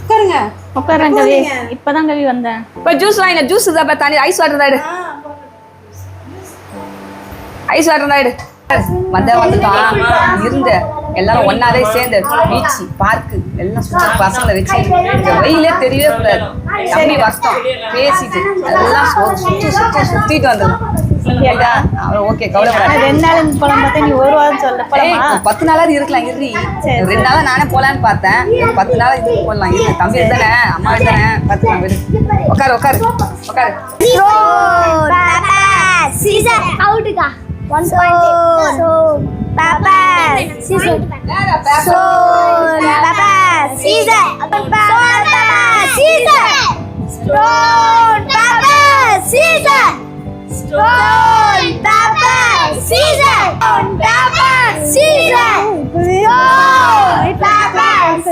உட்காருங்க. உட்காரேன் கவி. இப்பதான் கவி வந்தேன். இப்போ ஜூஸ் வாங்கின ஜூஸ் தான் தண்ணி ஐஸ் வாட்டர் தான் எடு. ஐஸ் வாட்டர் தான் எடு. வந்த வந்துட்டான் இருந்த. எல்லாரும் ஒன்னாவே சேர்ந்து பீச் பார்க்கு எல்லாம் சுத்தி பசங்களை வச்சு இந்த வெயிலே தெரியவே கூடாது. தம்பி கஷ்டம். பேசிட்டு. எல்லாம் சு- சுத்தி சுத்தி சுத்திட்டு வந்துடலாம் ஓகே கவலைப்படாது. ரெண்டு நாள் போலாம்? பார்த்தா நீ ஒரு வாரம் சொல்ல பத்து நாளாவது இருக்கலாம் இரு சரி. ரெண்டு நாளா நானே போலான்னு பார்த்தேன். பத்து நாளா இது போடலாம். இரு தம்பி இருந்தானே அம்மா பார்த்துக்கலாம் விடு. உட்காரு உட்காரு உட்காரு. Scissor. Outga. One point. So, Papa. Stone, paper, scissors. Stone, paper, scissors. Stone, paper.